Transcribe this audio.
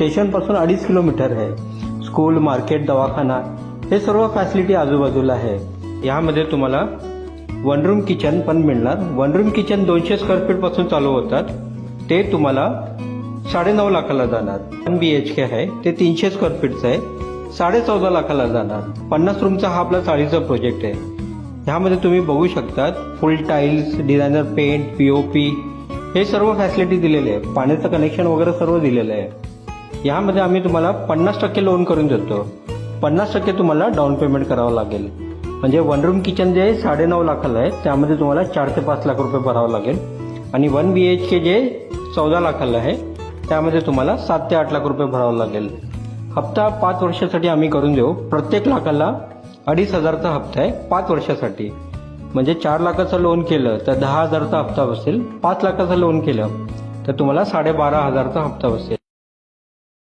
स्टेशनपासून अडीच किलोमीटर आहे. स्कूल मार्केट दवाखाना हे सर्व फॅसिलिटी आजूबाजूला आहे. यामध्ये तुम्हाला वन रूम किचन पण मिळणार. वन रूम किचन दोनशे स्क्वेअर फीटपासून चालू होतात. ते तुम्हाला साडेनऊ लाखाला जाणार. वन बी एच के आहे. ते तीनशे स्क्वेअर फीटचं आहे. साडे चौदा लाखाला जाणार. पन्नास रूमचा हा आपला चाळीचा प्रोजेक्ट आहे. ह्यामध्ये तुम्ही बघू शकतात full tiles designer paint P O P हे सर्व फॅसिलिटी दिलेले आहे. पाण्याचं कनेक्शन वगैरे सर्व दिलेलं आहे. यामध्ये आम्ही तुम्हाला पन्नास टक्के लोन करून देतो. पन्नास टक्के तुम्हाला डाऊन पेमेंट करावं लागेल. म्हणजे वन रूम किचन जे साडेनऊ लाखाला आहे. त्यामध्ये तुम्हाला चार ते पाच लाख रुपये भरावं लागेल. आणि वन बी एच के जे चौदा लाखाला आहे. त्यामध्ये तुम्हाला सात ते आठ लाख रुपये भरावं लागेल. हप्ता पाच वर्षासाठी आम्ही करून देऊ. प्रत्येक लाखाला अडीच हजारचा हप्ता आहे पाच वर्षासाठी. म्हणजे चार लाखाचं लोन केलं तर दहा हजारचा हप्ता बसेल. पाच लाखाचं लोन केलं तर तुम्हाला साडेबारा हजारचा हप्ता बसेल.